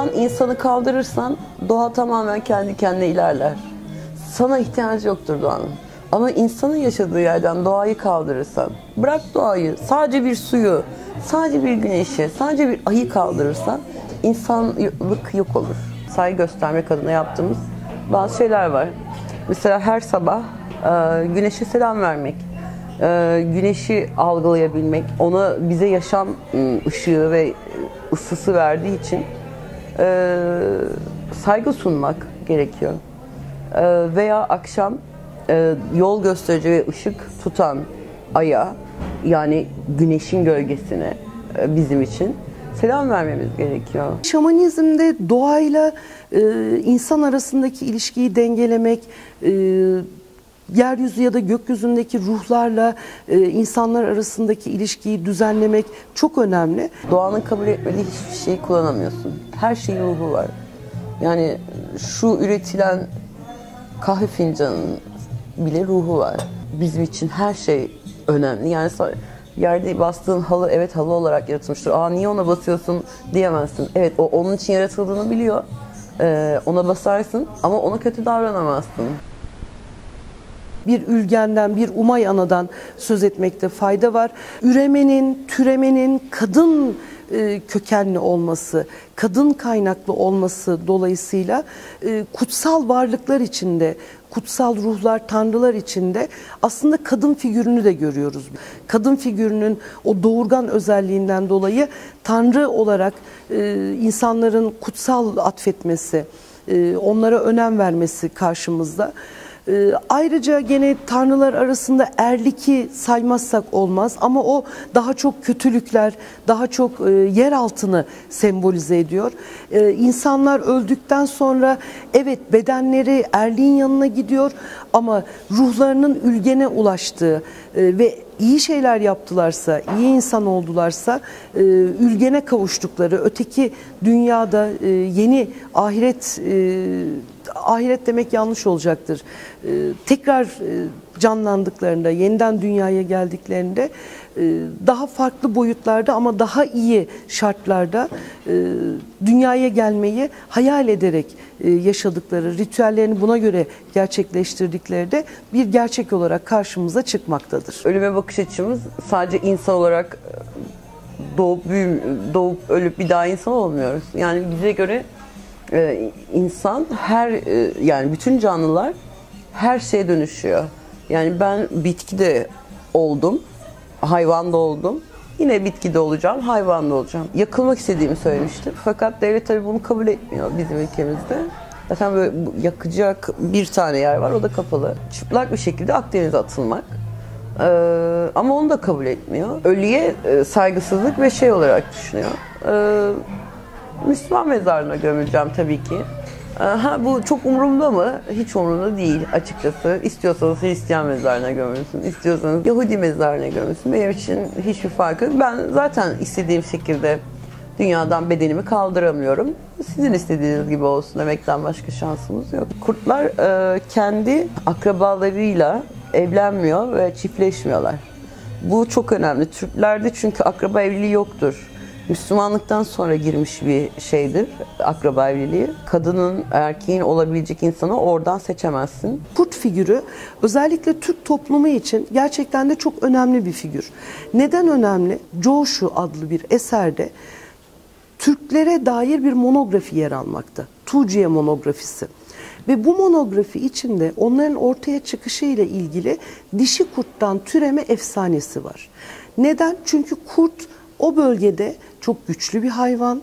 doğadan insanı kaldırırsan doğa tamamen kendi kendine ilerler. Sana ihtiyacı yoktur doğanın. Ama insanın yaşadığı yerden doğayı kaldırırsan, bırak doğayı, sadece bir suyu, sadece bir güneşi, sadece bir ayı kaldırırsan insanlık yok olur. Saygı göstermek adına yaptığımız bazı şeyler var. Mesela her sabah e, güneşe selam vermek, e, güneşi algılayabilmek, ona bize yaşam ı, ışığı ve ısısı verdiği için e, saygı sunmak gerekiyor. E, veya akşam e, yol gösterici ve ışık tutan aya yani güneşin gölgesine e, bizim için selam vermemiz gerekiyor. Şamanizmde doğayla e, insan arasındaki ilişkiyi dengelemek, e, yeryüzü ya da gökyüzündeki ruhlarla e, insanlar arasındaki ilişkiyi düzenlemek çok önemli. Doğanın kabul etmediği hiçbir şeyi kullanamıyorsun. Her şeyin ruhu var. Yani şu üretilen kahve fincanının bile ruhu var. Bizim için her şey önemli. Yani yerde bastığın halı evet halı olarak yaratılmıştır. Aa niye ona basıyorsun diyemezsin. Evet o onun için yaratıldığını biliyor. Ee, ona basarsın ama ona kötü davranamazsın. Bir ülgenden, bir umay anadan söz etmekte fayda var. Üremenin, türemenin kadın e, kökenli olması, kadın kaynaklı olması dolayısıyla e, kutsal varlıklar içinde, kutsal ruhlar, tanrılar içinde aslında kadın figürünü de görüyoruz. Kadın figürünün o doğurgan özelliğinden dolayı tanrı olarak e, insanların kutsal atfetmesi, onlara önem vermesi karşımızda. Ee, Ayrıca gene tanrılar arasında erliki saymazsak olmaz ama o daha çok kötülükler, daha çok e, yer altını sembolize ediyor. Ee, İnsanlar öldükten sonra evet bedenleri erliğin yanına gidiyor ama ruhlarının ülgene ulaştığı e, ve iyi şeyler yaptılarsa, iyi insan oldularsa e, ülgene kavuştukları, öteki dünyada e, yeni ahiret e, ahiret demek yanlış olacaktır. E, tekrar e, canlandıklarında, yeniden dünyaya geldiklerinde e, daha farklı boyutlarda ama daha iyi şartlarda e, dünyaya gelmeyi hayal ederek e, yaşadıkları, ritüellerini buna göre gerçekleştirdikleri de bir gerçek olarak karşımıza çıkmaktadır. Ölüme bakış açımız sadece insan olarak e, doğup büyüm, doğup ölüp bir daha insan olmuyoruz. Yani bize göre e, insan her e, yani bütün canlılar her şeye dönüşüyor. Yani ben bitkide oldum, hayvanda oldum. Yine bitkide olacağım, hayvanda olacağım. Yakılmak istediğimi söylemiştim. Fakat devlet tabii bunu kabul etmiyor bizim ülkemizde. Zaten böyle yakacak bir tane yer var, o da kapalı. Çıplak bir şekilde Akdeniz'e atılmak. Ee, ama onu da kabul etmiyor. Ölüye e, saygısızlık ve şey olarak düşünüyor. Ee, Müslüman mezarına gömüleceğim tabii ki. Ee, Ha, bu çok umurumda mı? Hiç umurumda değil açıkçası. İstiyorsanız Hristiyan mezarına gömülsün, istiyorsanız Yahudi mezarına gömülsün. Benim için hiçbir farkı yok. Ben zaten istediğim şekilde dünyadan bedenimi kaldıramıyorum. Sizin istediğiniz gibi olsun demekten başka şansımız yok. Kurtlar e, kendi akrabalarıyla evlenmiyor ve çiftleşmiyorlar. Bu çok önemli. Türklerde çünkü akraba evliliği yoktur. Müslümanlıktan sonra girmiş bir şeydir akraba evliliği. Kadının, erkeğin olabilecek insanı oradan seçemezsin. Kurt figürü özellikle Türk toplumu için gerçekten de çok önemli bir figür. Neden önemli? Coşu adlı bir eserde Türklere dair bir monografi yer almakta. Tuğciye monografisi. Ve bu monografi içinde onların ortaya çıkışı ile ilgili dişi kurttan türeme efsanesi var. Neden? Çünkü kurt o bölgede çok güçlü bir hayvan.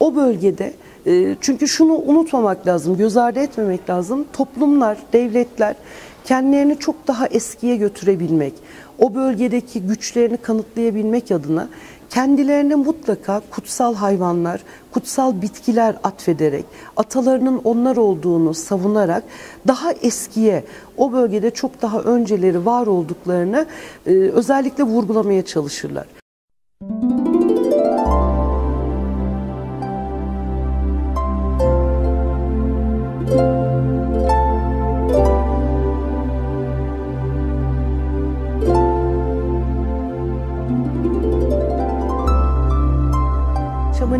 O bölgede e, çünkü şunu unutmamak lazım, göz ardı etmemek lazım. Toplumlar, devletler kendilerini çok daha eskiye götürebilmek, o bölgedeki güçlerini kanıtlayabilmek adına kendilerine mutlaka kutsal hayvanlar, kutsal bitkiler atfederek, atalarının onlar olduğunu savunarak daha eskiye, o bölgede çok daha önceleri var olduklarını e, özellikle vurgulamaya çalışırlar.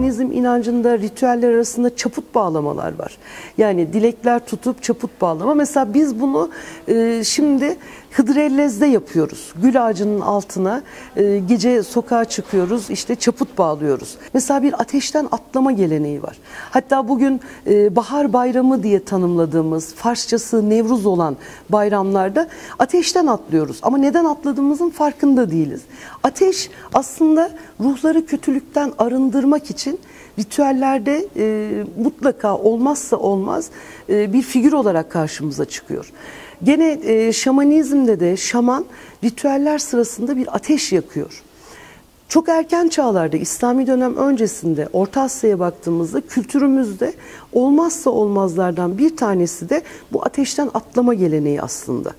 Şamanizm inancında ritüeller arasında çaput bağlamalar var. Yani dilekler tutup çaput bağlama. Mesela biz bunu e, şimdi Hıdrellez'de yapıyoruz. Gül ağacının altına e, gece sokağa çıkıyoruz işte çaput bağlıyoruz. Mesela bir ateşten atlama geleneği var. Hatta bugün e, bahar bayramı diye tanımladığımız Farsçası Nevruz olan bayramlarda ateşten atlıyoruz. Ama neden atladığımızın farkında değiliz. Ateş aslında ruhları kötülükten arındırmak için ritüellerde e, mutlaka olmazsa olmaz bir figür olarak karşımıza çıkıyor. Gene e, şamanizmde de şaman ritüeller sırasında bir ateş yakıyor. Çok erken çağlarda İslami dönem öncesinde Orta Asya'ya baktığımızda kültürümüzde olmazsa olmazlardan bir tanesi de bu ateşten atlama geleneği aslında.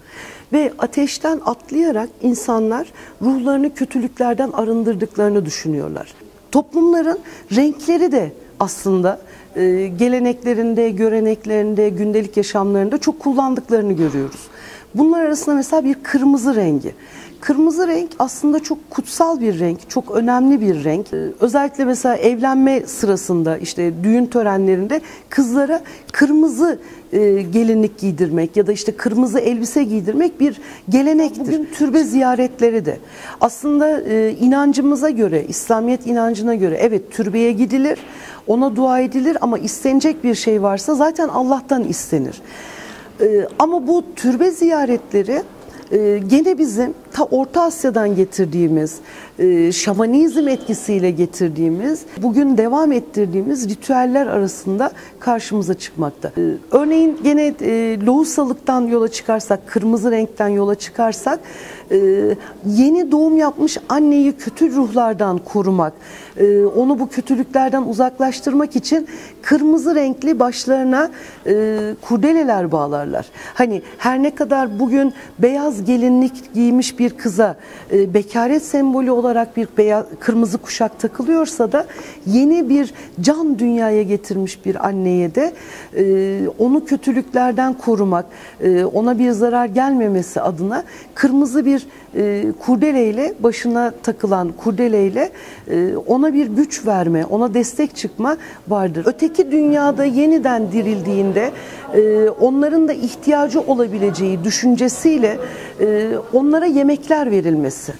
Ve ateşten atlayarak insanlar ruhlarını kötülüklerden arındırdıklarını düşünüyorlar. Toplumların renkleri de aslında e, geleneklerinde, göreneklerinde, gündelik yaşamlarında çok kullandıklarını görüyoruz. Bunlar arasında mesela bir kırmızı rengi. Kırmızı renk aslında çok kutsal bir renk, çok önemli bir renk. Ee, özellikle mesela evlenme sırasında işte düğün törenlerinde kızlara kırmızı e, gelinlik giydirmek ya da işte kırmızı elbise giydirmek bir gelenektir. Bugün türbe ziyaretleri de aslında e, inancımıza göre, İslamiyet inancına göre evet türbeye gidilir, ona dua edilir ama istenecek bir şey varsa zaten Allah'tan istenir. E, ama bu türbe ziyaretleri e, gene bizim ta Orta Asya'dan getirdiğimiz, e, şamanizm etkisiyle getirdiğimiz, bugün devam ettirdiğimiz ritüeller arasında karşımıza çıkmakta. E, örneğin gene e, yola çıkarsak, kırmızı renkten yola çıkarsak, e, yeni doğum yapmış anneyi kötü ruhlardan korumak, onu bu kötülüklerden uzaklaştırmak için kırmızı renkli başlarına e, kurdeleler bağlarlar. Hani her ne kadar bugün beyaz gelinlik giymiş bir kıza e, bekaret sembolü olarak bir beyaz, kırmızı kuşak takılıyorsa da yeni bir can dünyaya getirmiş bir anneye de e, onu kötülüklerden korumak, e, ona bir zarar gelmemesi adına kırmızı bir e, kurdeleyle başına takılan kurdeleyle e, ona bir güç verme, ona destek çıkma vardır. Öteki dünyada yeniden dirildiğinde e, onların da ihtiyacı olabileceği düşüncesiyle e, onlara yemekler verilmesi.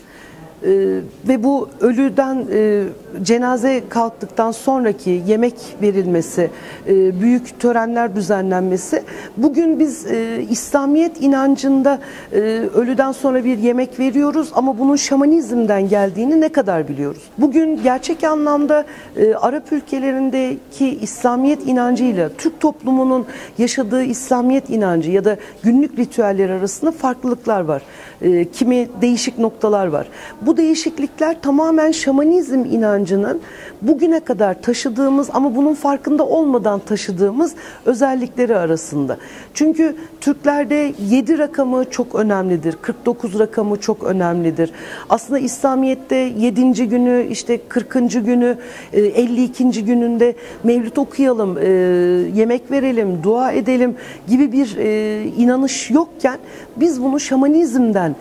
Ee, ve bu ölüden e, cenaze kalktıktan sonraki yemek verilmesi, e, büyük törenler düzenlenmesi. Bugün biz e, İslamiyet inancında e, ölüden sonra bir yemek veriyoruz ama bunun şamanizmden geldiğini ne kadar biliyoruz? Bugün gerçek anlamda e, Arap ülkelerindeki İslamiyet inancıyla Türk toplumunun yaşadığı İslamiyet inancı ya da günlük ritüeller arasında farklılıklar var. E, kimi değişik noktalar var. Bu değişiklikler tamamen şamanizm inancının bugüne kadar taşıdığımız ama bunun farkında olmadan taşıdığımız özellikleri arasında. Çünkü Türklerde 7 rakamı çok önemlidir. 49 rakamı çok önemlidir. Aslında İslamiyet'te 7. günü işte 40. günü 52. E, gününde mevlüt okuyalım, e, yemek verelim, dua edelim gibi bir e, inanış yokken biz bunu şamanizmden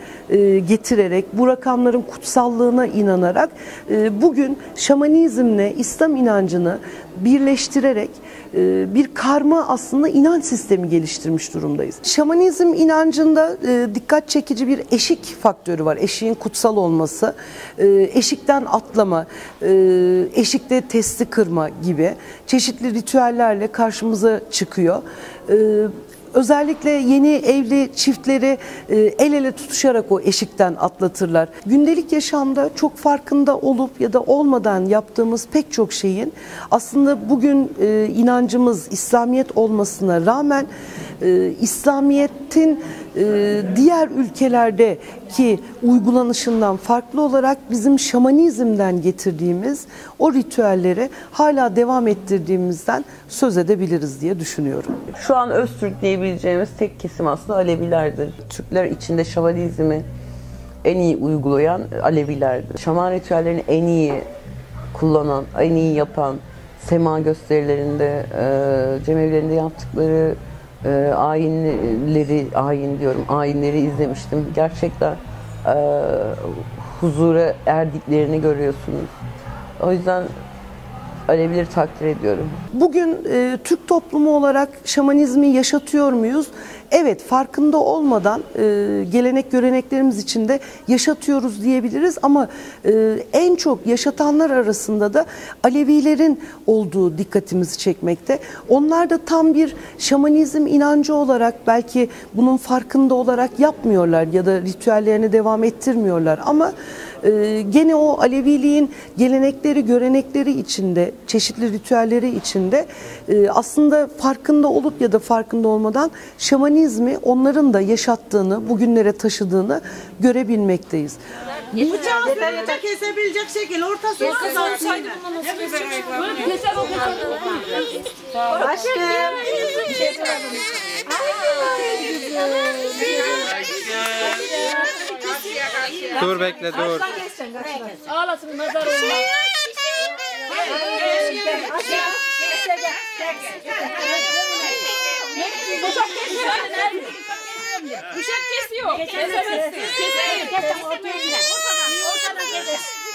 getirerek bu rakamların kutsallığına inanarak bugün şamanizmle İslam inancını birleştirerek e, bir karma aslında inanç sistemi geliştirmiş durumdayız. Şamanizm inancında e, dikkat çekici bir eşik faktörü var. Eşiğin kutsal olması, e, eşikten atlama, eşikte testi kırma gibi çeşitli ritüellerle karşımıza çıkıyor özellikle yeni evli çiftleri e, el ele tutuşarak o eşikten atlatırlar. Gündelik yaşamda çok farkında olup ya da olmadan yaptığımız pek çok şeyin aslında bugün e, inancımız İslamiyet olmasına rağmen e, İslamiyet'in diğer ülkelerdeki uygulanışından farklı olarak bizim şamanizmden getirdiğimiz o ritüelleri hala devam ettirdiğimizden söz edebiliriz diye düşünüyorum. Şu an Öztürk diyebileceğimiz tek kesim aslında Alevilerdir. Türkler içinde şamanizmi en iyi uygulayan Alevilerdir. Şaman ritüellerini en iyi kullanan, en iyi yapan, sema gösterilerinde, e, cemevlerinde yaptıkları e, ayinleri, ayin diyorum, ayinleri izlemiştim. Gerçekten e, huzura erdiklerini görüyorsunuz. O yüzden Alevileri takdir ediyorum. Bugün e, Türk toplumu olarak şamanizmi yaşatıyor muyuz? Evet, farkında olmadan e, gelenek göreneklerimiz içinde yaşatıyoruz diyebiliriz ama e, en çok yaşatanlar arasında da Alevilerin olduğu dikkatimizi çekmekte. Onlar da tam bir şamanizm inancı olarak belki bunun farkında olarak yapmıyorlar ya da ritüellerini devam ettirmiyorlar ama e, gene o Aleviliğin gelenekleri, görenekleri içinde, çeşitli ritüelleri içinde e, aslında farkında olup ya da farkında olmadan şamanizmi onların da yaşattığını, bugünlere taşıdığını görebilmekteyiz. Bıçağı sürünce kesebilecek şekil ortası ortadan yine. Aşkım. Bir Karşıya karşıya. Dur bekle dur. Ağlasın nazar olma. Şey Uşak kesiyor. Uşak kesiyor. Kesemiyor. Kesemiyor. Ortadan. Ortadan kesiyor.